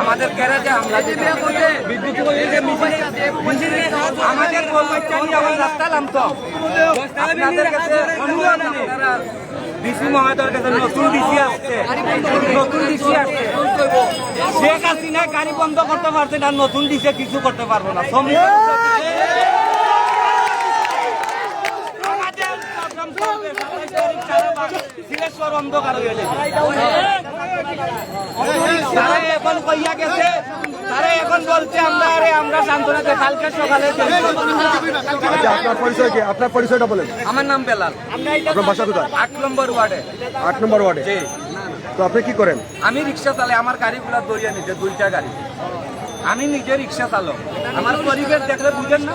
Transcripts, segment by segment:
আমাদের গ্যারেজে হামলা আমাদের আমরা রাস্তা নামতো। আপনাদের কাছে অনুরোধ আপনারা ডিসি মহোদয়ের কাছে নতুন ডিসি আসছে। নতুন ডিসি আসছে। শেখ হাসিনা গাড়ি বন্ধ করতে পারছে না, নতুন ডিসি কিছু করতে পারব না। সিলেশ্বর অন্ধকার হয়ে যাবে। তারা এখন কইয়া গেছে তারা এখন বলছে আমরা আরে আমরা শান্তনাতে কালকে সকালে আচ্ছা আপনার পরিচয় কি? আপনার পরিচয়টা বলেন। আমার নাম বেলাল। আপনার বাসা কোথায়? আট নম্বর ওয়ার্ডে। আট নম্বর ওয়ার্ডে? তো আপনি কি করেন? আমি রিক্সা চালাই আমার গাড়িগুলো দরিয়া নিতে দুইটা গাড়ি। আমি নিজে রিক্সা চালক। আমার পরিবেশ দেখলে বুঝেন না?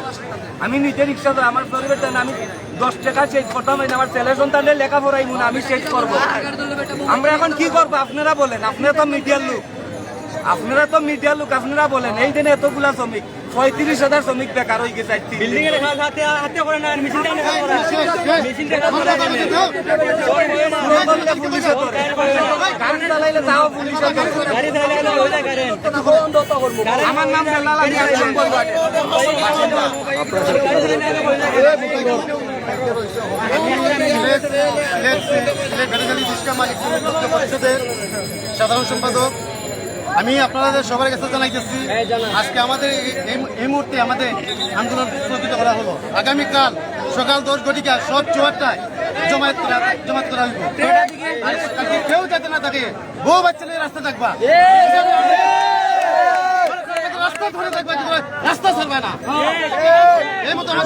আমি নিজে রিক্সা চালাই আমার পরিবেশ আমি দশ টাকা চেঞ্জ করতাম আমার ছেলে সন্তানের লেখাপড়াই মনে আমি চেঞ্জ করব আমরা এখন কি করব আপনারা বলেন আপনারা তো মিডিয়ার লোক আপনারা তো মিডিয়ার লোক আপনারা বলেন এই দিনে এতগুলা শ্রমিক পঁয়ত্রিশ হাজার শ্রমিক বেকার হয়ে গেছে পুলিশে ধরে গাড়ি চালাইলে তাও পুলিশে ধরে আমার নাম পরিষদের সাধারণ সম্পাদক আমি আপনাদের সবার কাছে জানাইতেছি আজকে আমাদের এই- মুহূর্তে আমাদের আন্দোলন স্থগিত করা হলো। আগামীকাল সকাল দশ ঘটিকা সব চুয়ারটায় জমায়েত করা- জমায়েত করা কেউ যাতে না থাকে, বউ বাচ্চা রাস্তা থাকবা। রাস্তা ধরে রাস্তা ছাড়বে না। এই মতো আমার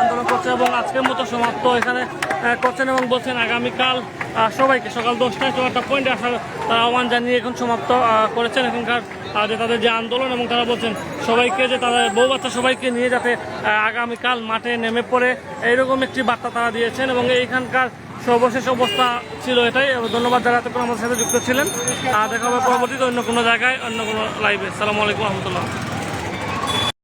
আন্দোলন করছে এবং আজকের মতো সমাপ্ত। এখানে করছেন এবং বলছেন আগামীকাল সবাইকে সকাল দশটায় চুয়াত্তর পয়েন্টে আসার আহ্বান জানিয়ে এখন সমাপ্ত করেছেন এখানকার যে তাদের যে আন্দোলন এবং তারা বলছেন সবাইকে যে তাদের বউ বাচ্চা সবাইকে নিয়ে যাতে আগামীকাল মাঠে নেমে পড়ে। এইরকম একটি বার্তা তারা দিয়েছেন এবং এইখানকার সর্বশেষ অবস্থা ছিল এটাই। এবং ধন্যবাদ যারা এতক্ষণ আমাদের সাথে যুক্ত ছিলেন। আর দেখা হবে পরবর্তীতে অন্য কোনো জায়গায়, অন্য কোনো লাইভে সালামু আলাইকুম রহমতুল্লাহ।